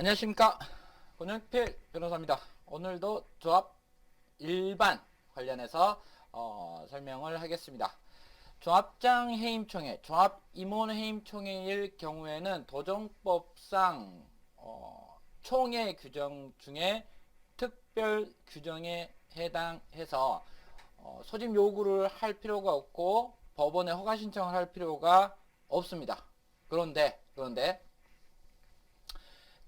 안녕하십니까 권영필 변호사입니다. 오늘도 조합 일반 관련해서 어, 설명을 하겠습니다. 조합장 해임총회, 조합 임원 해임총회일 경우에는 도정법상 어, 총회 규정 중에 특별 규정에 해당해서 어, 소집 요구를 할 필요가 없고 법원에 허가 신청을 할 필요가 없습니다. 그런데 그런데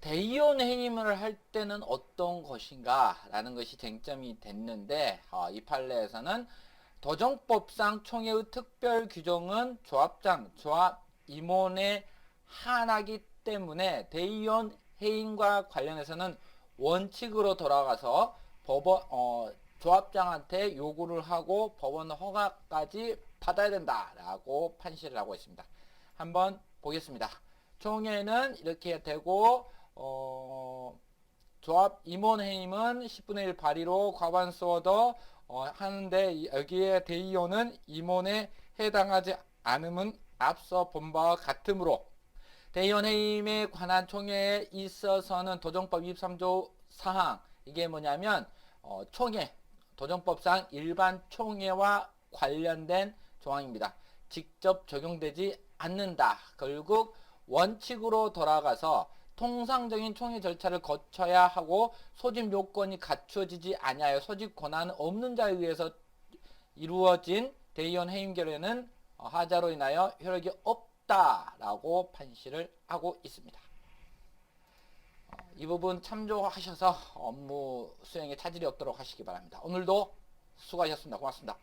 대의원 해임을 할 때는 어떤 것인가 라는 것이 쟁점이 됐는데 어, 이 판례에서는 도정법상 총회의 특별 규정은 조합장, 조합 임원에 한하기 때문에 대의원 해임과 관련해서는 원칙으로 돌아가서 법원 어, 조합장한테 요구를 하고 법원 허가까지 받아야 된다라고 판시를 하고 있습니다. 한번 보겠습니다. 총회는 이렇게 되고 어, 조합 임원 해임은 10분의 1 발의로 과반수 얻어 어, 하는데 이- 여기에 대의원은 임원에 해당하지 않음은 앞서 본 바와 같으므로 대의원 해임에 관한 총회에 있어서는 도정법 23조 사항 이게 뭐냐면 어, 총회 도정법상 일반 총회와 관련된 조항입니다. 직접 적용되지 않는다. 결국 원칙으로 돌아가서 통상적인 총회 절차를 거쳐야 하고 소집 요건이 갖춰지지 아니하여 소집 권한 없는 자에 의해서 이루어진 대의원 해임 결의는 어, 하자로 인하여 효력이 없다라고 판시를 하고 있습니다. 어, 이 부분 참조하셔서 업무 수행에 차질이 없도록 하시기 바랍니다. 오늘도 수고하셨습니다. 고맙습니다.